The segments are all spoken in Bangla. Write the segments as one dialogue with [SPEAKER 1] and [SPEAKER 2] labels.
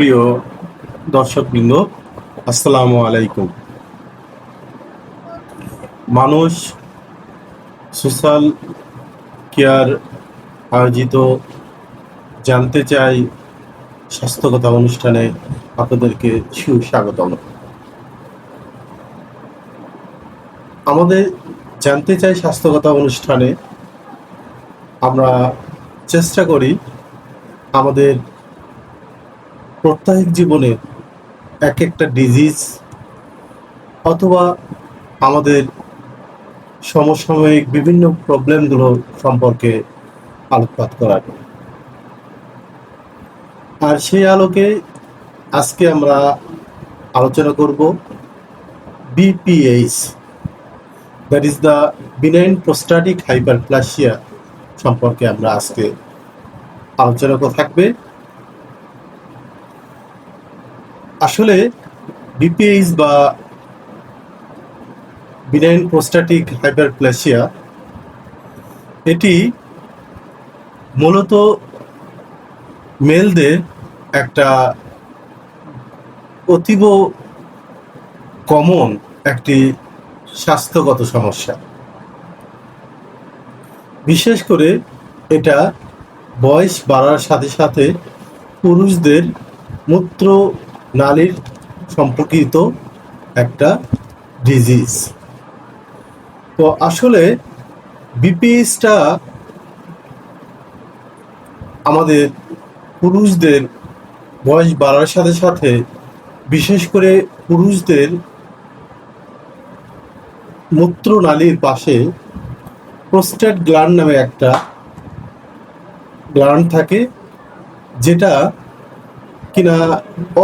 [SPEAKER 1] সুপ্রিয় দর্শকবৃন্দ, আসসালামু আলাইকুম। মানুষ সোশ্যাল কেয়ার আয়োজিত জানতে চাই স্বাস্থ্যগত অনুষ্ঠানে আপনাদেরকে সুস্বাগতম। আমাদের জানতে চাই স্বাস্থ্যগত অনুষ্ঠানে আমরা চেষ্টা করি আমাদের প্রত্যাহিক জীবনে এক একটা ডিজিজ অথবা আমাদের সমসাময়িক বিভিন্ন প্রবলেমগুলো সম্পর্কে আলোকপাত করার আর সেই আলোকে আজকে আমরা আলোচনা করব BPH that is the benign prostatic hyperplasia সম্পর্কে আমরা আজকে আলোচনা থাকবে। আসলে বিপিএইচ বা বিনাইন প্রোস্টাটিক হাইপারপ্লাসিয়া এটি মূলত মেলদের একটা অতীব কমন একটি স্বাস্থ্যগত সমস্যা। বিশেষ করে এটা বয়স বাড়ার সাথে সাথে পুরুষদের মূত্র নালীর সম্পর্কিত একটা ডিজিজ তো আসলে বিপিএসটা আমাদের পুরুষদের বয়স বাড়ার সাথে সাথে, বিশেষ করে পুরুষদের মূত্রনালীর পাশে প্রোস্টেট গ্ল্যান্ড নামে একটা গ্ল্যান্ড থাকে, যেটা কিনা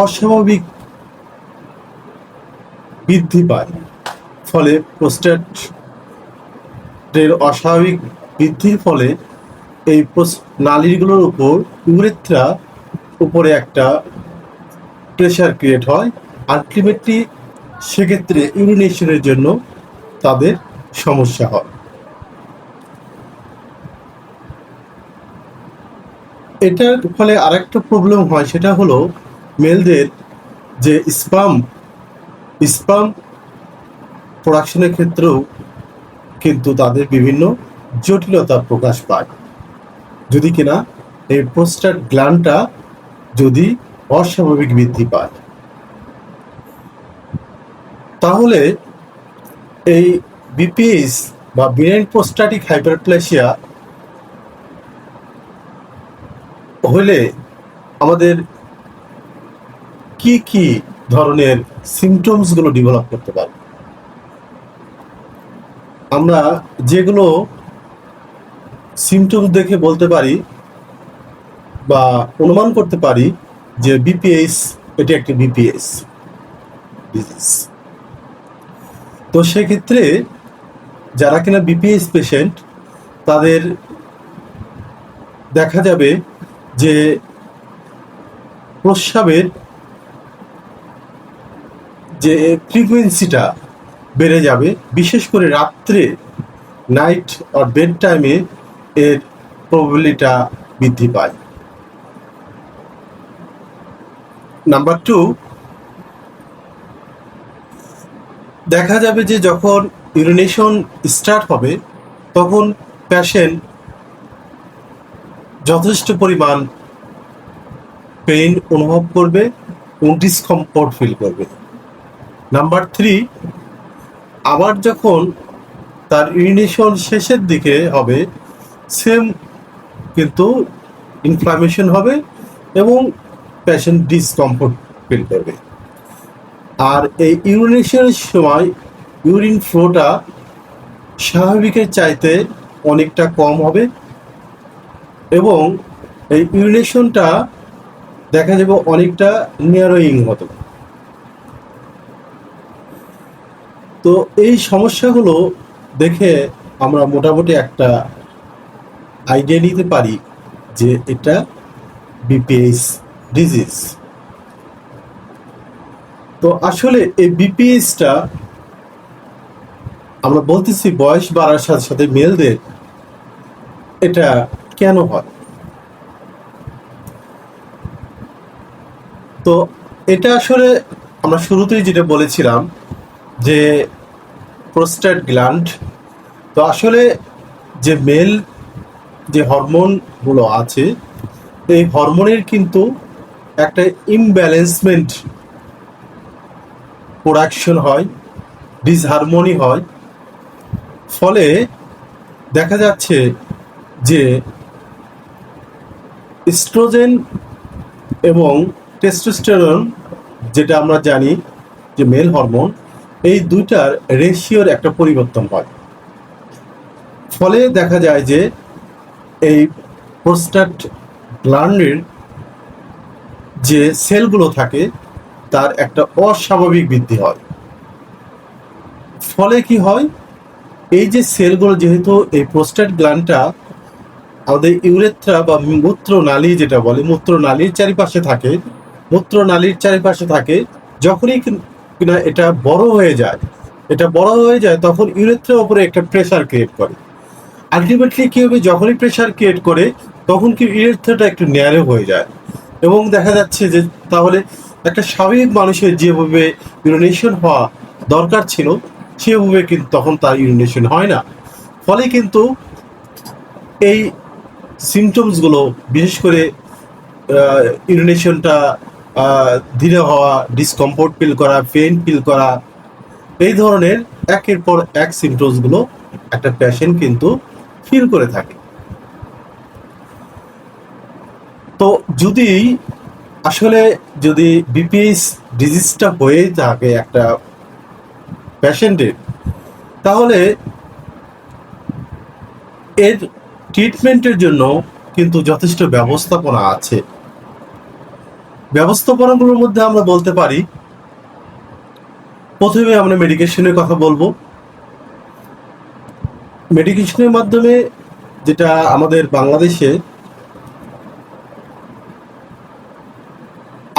[SPEAKER 1] অস্বাভাবিক বৃদ্ধি পায়। ফলে প্রোস্টেটের অস্বাভাবিক বৃদ্ধির ফলে এই নালীগুলোর উপর ইউরেথ্রা উপরে একটা প্রেশার ক্রিয়েট হয়। আলটিমেটলি সেক্ষেত্রে ইউরিনেশনের জন্য তাদের সমস্যা হয়। এটার ফলে আরেকটা প্রবলেম হয়, সেটা হলো মেলদের যে স্পাম স্পাম প্রোডাকশনের ক্ষেত্রেও কিন্তু তাদের বিভিন্ন জটিলতা প্রকাশ পায়। যদি কিনা এই প্রোস্টাট গ্ল্যান্ডটা যদি অস্বাভাবিক বৃদ্ধি পায়। তাহলে এই বিপিএস বা বিনাইন প্রোস্টাটিক হাইপারপ্লেসিয়া হলে আমাদের কি কি ধরনের সিমটমসগুলো ডেভেলপ করতে পারে? আমরা যেগুলো সিমটমস দেখে বলতে পারি বা অনুমান করতে পারি যে বিপিএস এটি একটি বিপিএস ডিজিজ তো সেক্ষেত্রে যারা কিনা বিপিএস পেশেন্ট তাদের দেখা যাবে যে প্রস্রাবের যে ফ্রিকুয়েন্সিটা বেড়ে যাবে, বিশেষ করে রাত্রে নাইট আর বেড টাইমে এর প্রবাবিলিটা বৃদ্ধি পায়। নাম্বার টু দেখা যাবে যে যখন ইউরিনেশন স্টার্ট হবে, তখন প্যাশেন্ট যথেষ্ট পরিমাণ পেইন অনুভব করবে ডিসকমফোর্ট ফিল করবে। নাম্বার থ্রি আবার যখন তার ইউরিনেশন শেষের দিকে হবে সেম কিন্তু ইনফ্লামেশন হবে এবং প্যাশেন্ট ডিসকমফোর্ট ফিল করবে। আর এই ইউরিনেশনের সময় ইউরিন ফ্লোটা স্বাভাবিকের চাইতে অনেকটা কম হবে। এবং এই ইউরিনেশনটা দেখা যাবে অনেকটা নিয়ারোয়িং মতো। তো এই সমস্যাগুলো দেখে আমরা মোটামুটি একটা আইডিয়া নিতে পারি যে এটা বিপিএস ডিজিজ তো আসলে এই বিপিএসটা আমরা বলতেছি বয়স বাড়ার সাথে সাথে মেলদের এটা কেন হয়? তো এটা আসলে আমরা শুরুতেই যেটা বলেছিলাম যে প্রোস্টেট গ্ল্যান্ড, তো আসলে যে মেল যে হরমোনগুলো আছে, এই হরমোনের কিন্তু একটা ইমব্যালেন্সমেন্ট প্রোডাকশন হয়, ডিসহারমোনি হয়। ফলে দেখা যাচ্ছে যে স্ট্রোজেন এবং টেস্টোস্টেরন যেটা আমরা জানি যে মেল হরমোন এই দুইটার রেশিওর একটা পরিবর্তন হয়। ফলে দেখা যায় যে এই প্রোস্টাট গ্ল্যান্ডের যে সেলগুলো থাকে, তার একটা অস্বাভাবিক বৃদ্ধি হয়। ফলে কি হয়? এই যে সেলগুলো যেহেতু এই প্রোস্টেট গ্ল্যান্ডটা আমাদের ইউরেথ্রা বা মূত্র নালী যেটা বলে মূত্র নালীর চারিপাশে থাকে মূত্র নালীর চারিপাশে থাকে, যখনই কিনা এটা বড় হয়ে যায়, এটা বড় হয়ে যায় তখন ইউরেথ্রার উপরে একটা প্রেশার ক্রিয়েট করে। আলটিমেটলি কি হবে, যখনই প্রেশার ক্রিয়েট করে, তখন কি ইউরেথ্রাটা একটু ন্যারো হয়ে যায়। এবং দেখা যাচ্ছে যে তাহলে একটা স্বাভাবিক মানুষের যেভাবে ইউরিনেশন হওয়া দরকার ছিল, সেভাবে কিন্তু তখন তার ইউরিনেশন হয় না। ফলে কিন্তু এই সিমটমসগুলো বিশেষ করে ইউরিনেশনটা ধীরে হওয়া ডিসকমফোর্ট ফিল করা পেন ফিল করা, এই ধরনের একের পর এক সিমটমসগুলো একটা পেশেন্ট কিন্তু ফিল করে থাকে। তো যদি, আসলে যদি বিপিএস ডিজিজটা হয়ে থাকে একটা পেশেন্টের তাহলে এর ট্রিটমেন্টের জন্য কিন্তু যথেষ্ট ব্যবস্থাপনা আছে। ব্যবস্থাপনাগুলোর মধ্যে আমরা বলতে পারি, প্রথমে আমরা মেডিকেশনের কথা বলব। মেডিকেশনের মাধ্যমে যেটা আমাদের বাংলাদেশে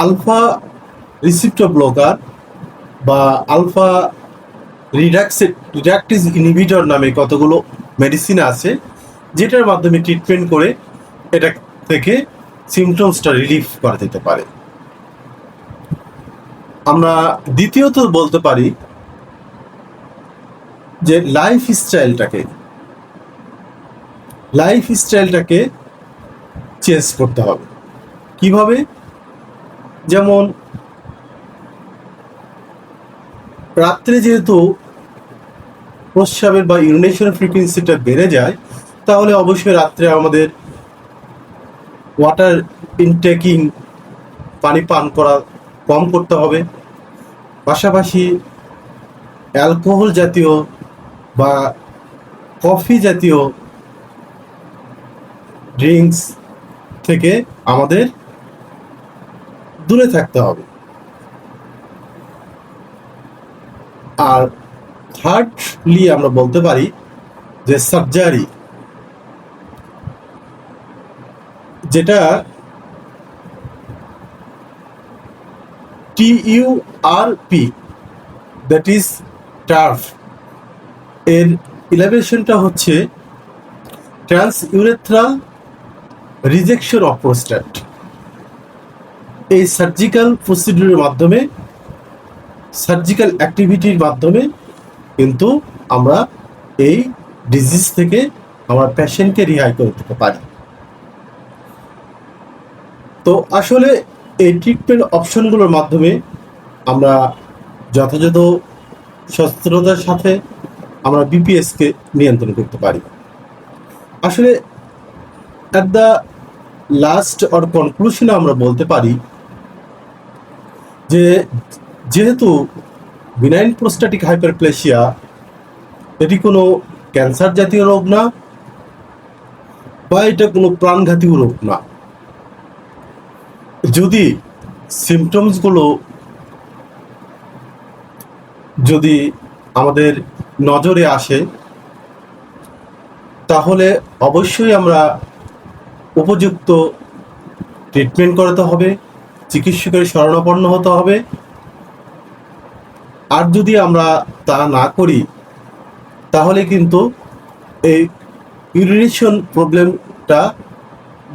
[SPEAKER 1] আলফা রিসিপ্টর ব্লকার বা আলফা রিডাক্স রিডাক্টিস ইনহিবিটর নামে কতগুলো মেডিসিন আছে যেটার মাধ্যমে ট্রিটমেন্ট করে এটা থেকে সিমটমসটা রিলিফ করা যেতে পারে। আমরা দ্বিতীয়ত বলতে পারি যে লাইফ স্টাইলটাকে লাইফ স্টাইলটাকে চেঞ্জ করতে হবে। কীভাবে? যেমন রাত্রে যেহেতু প্রস্রাবের বা ইউরিনেশন ফ্রিকোয়েন্সিটা বেড়ে যায় তাহলে অবশ্যই রাত্রে আমাদের ওয়াটার ইনটেকিং পানি পান করা কম করতে হবে। পাশাপাশি অ্যালকোহল জাতীয় বা কফি জাতীয় ড্রিঙ্কস থেকে আমাদের দূরে থাকতে হবে। আর থার্ডলি আমরা বলতে পারি যে সার্জারি যেটা T U R P that is TURP এর ইলেভেশনটা হচ্ছে trans urethral rejection of prostate এই সার্জিক্যাল প্রসিডিউরের মাধ্যমে সার্জিক্যাল অ্যাক্টিভিটির মাধ্যমে কিন্তু আমরা এই ডিজিজ থেকে আমরা পেশেন্টকে রিহাই করে দিতে পারি। তো আসলে এই ট্রিটমেন্ট অপশনগুলোর মাধ্যমে আমরা যথাযথ সচেতনতার সাথে আমরা বিপিএসকে নিয়ন্ত্রণ করতে পারি। আসলে অ্যাট দ্য লাস্ট অর কনক্লুশনে আমরা বলতে পারি যে যেহেতু বিনাইন প্রোস্টাটিক হাইপারপ্লেসিয়া এটি কোনো ক্যান্সার জাতীয় রোগ না, বা এটা কোনো প্রাণঘাতীয় রোগ না। যদি সিমটমসগুলো যদি আমাদের নজরে আসে, তাহলে অবশ্যই আমরা উপযুক্ত ট্রিটমেন্ট করাতে হবে, চিকিৎসকের শরণাপন্ন হতে হবে। আর যদি আমরা তা না করি, তাহলে কিন্তু এই ইউরিনেশন প্রবলেমটা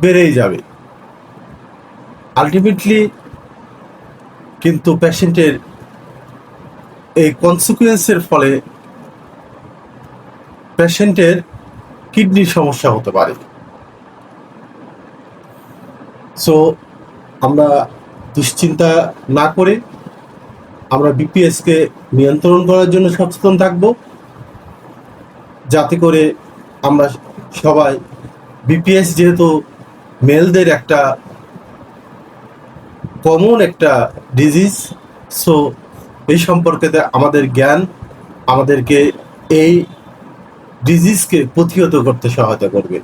[SPEAKER 1] বেড়েই যাবে। আলটিমেটলি কিন্তু পেশেন্টের এই কনসিকুয়েন্সের ফলে পেশেন্টের কিডনির সমস্যা হতে পারে। সো আমরা দুশ্চিন্তা না করে আমরা বিপিএসকে নিয়ন্ত্রণ করার জন্য সচেতন থাকব। যাতে করে আমরা সবাই বিপিএস যেহেতু মেলদের একটা কমন একটা ডিজিজ সো এই সম্পর্কে আমাদের জ্ঞান আমাদেরকে এই ডিজিজকে প্রতিহত করতে সহায়তা করবে।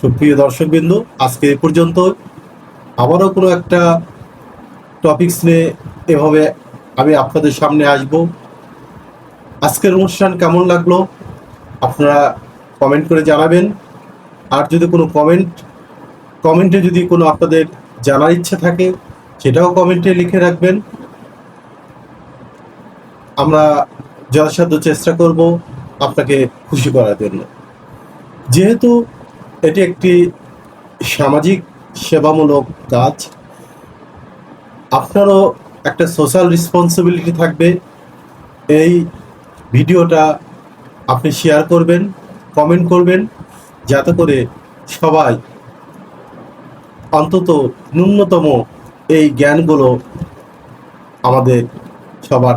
[SPEAKER 1] সুপ্রিয় দর্শকবৃন্দ, আজকে এ পর্যন্ত আবারও কোনো একটা টপিকস নিয়ে এভাবে আমি আপনাদের সামনে আসব। আজকের অনুষ্ঠান কেমন লাগল? আপনারা কমেন্ট করে জানাবেন। আর যদি কোনো কমেন্ট কমেন্টে যদি কোনো আপনাদের জানার ইচ্ছা থাকে, সেটাও কমেন্টে লিখে রাখবেন। আমরা যথাসাধ্য চেষ্টা করব আপনাকে খুশি করার জন্য। যেহেতু এটি একটি সামাজিক সেবামূলক কাজ, আপনারও একটা সোশ্যাল রেসপন্সিবিলিটি থাকবে। এই ভিডিওটা আপনি শেয়ার করবেন, কমেন্ট করবেন, যাতে করে সবাই অন্তত ন্যূনতম এই জ্ঞানগুলো আমাদের সবার